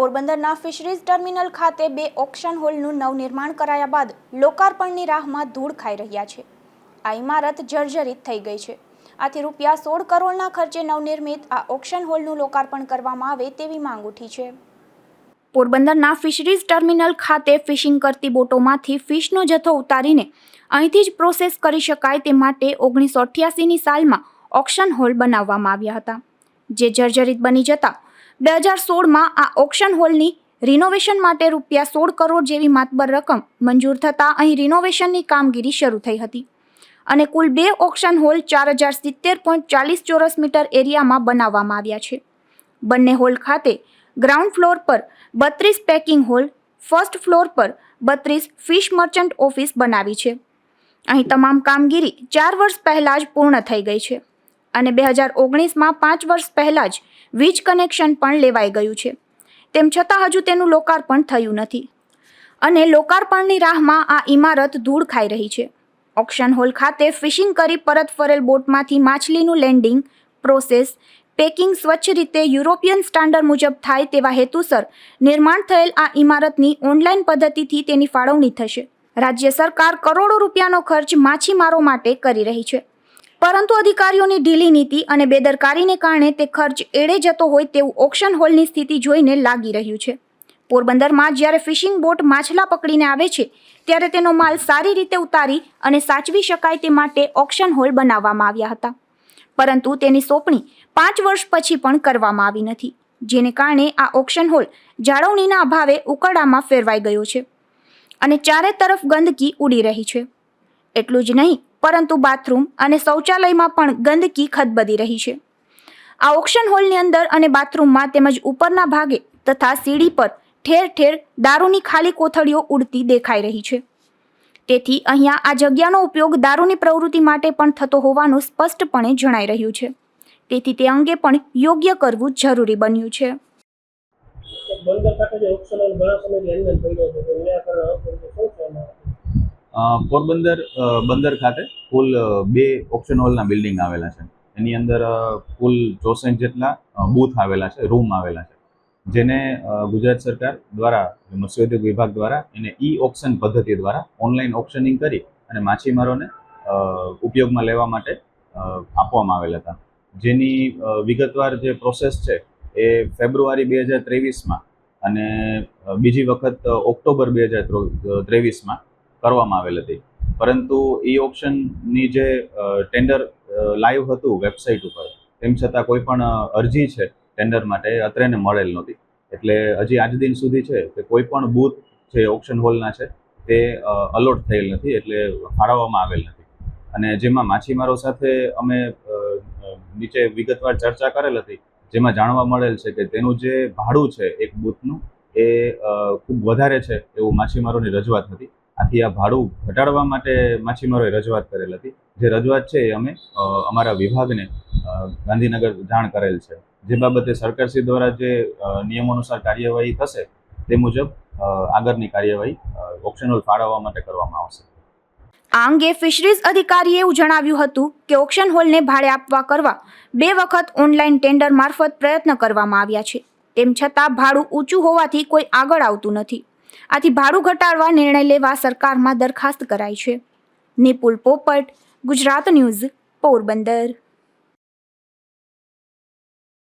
પોરબંદરના fisheries terminal ખાતે બે ઓક્શન હોલનું નવનિર્માણ કરાયા બાદ લોકાર્પણની રાહમાં ધૂળ ખાઈ રહ્યા છે. આ ઇમારત જર્જરિત થઈ ગઈ છે. આથી રૂપિયા સોળ કરોડના ખર્ચે નવનિર્મિત આ ઓક્શન હોલનું લોકાર્પણ કરવામાં આવે તેવી માંગ ઉઠી છે. પોરબંદરના ફિશરીઝ ટર્મિનલ ખાતે ફિશિંગ કરતી બોટોમાંથી ફિશનો જથ્થો ઉતારીને અહીંથી જ પ્રોસેસ કરી શકાય તે માટે ઓગણીસો અઠ્યાસીની સાલમાં ઓક્શન હોલ બનાવવામાં આવ્યા હતા. જે જર્જરિત બની જતા બે હજાર સોળમાં આ ઓક્શન હોલની રિનોવેશન માટે રૂપિયા સોળ કરોડ જેવી માતબર રકમ મંજૂર થતાં અહીં રિનોવેશનની કામગીરી શરૂ થઈ હતી. અને કુલ બે ઓક્શન હોલ ચાર હજાર સિત્તેર પોઈન્ટ ચાલીસ ચોરસ મીટર એરિયામાં બનાવવામાં આવ્યા છે. બંને હોલ ખાતે ગ્રાઉન્ડ ફ્લોર પર બત્રીસ પેકિંગ હોલ, ફર્સ્ટ ફ્લોર પર બત્રીસ ફિશ મર્ચન્ટ ઓફિસ બનાવી છે. અહીં તમામ કામગીરી ચાર વર્ષ પહેલાં જ પૂર્ણ થઈ ગઈ છે. અને બે હજાર ઓગણીસમાં પાંચ વર્ષ પહેલાં જ વીજ કનેક્શન પણ લેવાઈ ગયું છે. તેમ છતાં હજુ તેનું લોકાર્પણ થયું નથી. અને લોકાર્પણની રાહમાં આ ઇમારત ધૂળ ખાઈ રહી છે. ઓક્શન હોલ ખાતે ફિશિંગ કરી પરત ફરેલ બોટમાંથી માછલીનું લેન્ડિંગ, પ્રોસેસ, પેકિંગ સ્વચ્છ રીતે યુરોપિયન સ્ટાન્ડર્ડ મુજબ થાય તેવા હેતુસર નિર્માણ થયેલ આ ઇમારતની ઓનલાઈન પદ્ધતિથી તેની ફાળવણી થશે. રાજ્ય સરકાર કરોડો રૂપિયાનો ખર્ચ માછીમારો માટે કરી રહી છે. પરંતુ અધિકારીઓની ઢીલી નીતિ અને બેદરકારીને કારણે તે ખર્ચ એળે જતો હોય તેવું ઓક્શન હોલની સ્થિતિ જોઈને લાગી રહ્યું છે. પોરબંદરમાં જ્યારે ફિશિંગ બોટ માછલા પકડીને આવે છે, ત્યારે તેનો માલ સારી રીતે ઉતારી અને સાચવી શકાય તે માટે ઓક્શન હોલ બનાવવામાં આવ્યા હતા. પરંતુ તેની સોંપણી પાંચ વર્ષ પછી પણ કરવામાં આવી નથી, જેને કારણે આ ઓક્શન હોલ જાળવણીના અભાવે ઉકરડામાં ફેરવાઈ ગયો છે અને ચારે તરફ ગંદકી ઉડી રહી છે. એટલું જ નહીં, પરંતુ બાથરૂમ અને શૌચાલયમાં પણ ગંદકી ખદબદી રહી છે. આ ઓક્શન હોલની અંદર અને બાથરૂમમાં તેમજ ઉપરના ભાગે તથા સીડી પર ઠેર ઠેર દારૂની ખાલી કોથળીઓ ઉડતી દેખાઈ રહી છે. તેથી અહીંયા આ જગ્યાનો ઉપયોગ દારૂની પ્રવૃત્તિ માટે પણ થતો હોવાનું સ્પષ્ટપણે જણાઈ રહ્યું છે. તેથી તે અંગે પણ યોગ્ય કરવું જરૂરી બન્યું છે. બંદર ખાતે જે ઓક્શન ઘણા સમયથી એન્જલ પડ્યો છે પોરબંદર બંદર ખાતે કુલ બે ઓપ્શન હોલના બિલ્ડિંગ આવેલા છે. એની અંદર કુલ ચોસઠ જેટલા બૂથ આવેલા છે રૂમ આવેલા છે. જેને ગુજરાત સરકાર દ્વારા, મત્સ્યોદ્યોગ વિભાગ દ્વારા એને ઈ ઓપ્શન પદ્ધતિ દ્વારા ઓનલાઈન ઓપ્શનિંગ કરી અને માછીમારોને ઉપયોગમાં લેવા માટે આપવામાં આવેલા હતા. જેની વિગતવાર જે પ્રોસેસ છે એ ફેબ્રુઆરી બે હજાર ત્રેવીસમાં અને બીજી વખત ઓક્ટોબર બે હજાર ત્રેવીસમાં કરવામાં આવેલ હતી. પરંતુ એ ઓપ્શનની જે ટેન્ડર લાઈવ હતું વેબસાઇટ ઉપર, તેમ છતાં કોઈ પણ અરજી છે ટેન્ડર માટે અત્રેને મળેલ નહોતી. એટલે હજી આજ દિન સુધી છે કે કોઈ પણ બૂથ જે ઓપ્શન હોલના છે, તે અલોટ થયેલ નથી એટલે ફાળવવામાં આવેલ નથી. અને જેમાં માછીમારો સાથે અમે નીચે વિગતવાર ચર્ચા કરેલ હતી, જેમાં જાણવા મળેલ છે કે તેનું જે ભાડું છે એક બૂથનું એ ખૂબ વધારે છે એવું માછીમારોની રજૂઆત હતી. આથી આ ભાડું ઘટાડવા માટે માછીમારોએ રજૂઆત કરેલ હતી. જે રજૂઆત છે એ અમે અમારા વિભાગને ગાંધીનગર જાણ કરેલ છે. જે બાબતે સરકારશ્રી દ્વારા જે નિયમો અનુસાર કાર્યવાહી થશે તે મુજબ આગળની કાર્યવાહી ઓપ્શનલ ફાળવવા માટે કરવામાં આવશે. આ અંગે ફિશરીઝ અધિકારીએ જણાવ્યું હતું કે ઓક્શન હોલને ભાડે આપવા કરવા બે વખત ઓનલાઈન ટેન્ડર મારફત પ્રયત્ન કરવામાં આવ્યા છે. તેમ છતાં ભાડું ઊંચું હોવાથી કોઈ આગળ આવતું નથી. આથી ભાડું ઘટાડવા નિર્ણય લેવા સરકારમાં દરખાસ્ત કરાઈ છે. નિપુલ પોપટ ગુજરાત ન્યૂઝ પોરબંદર.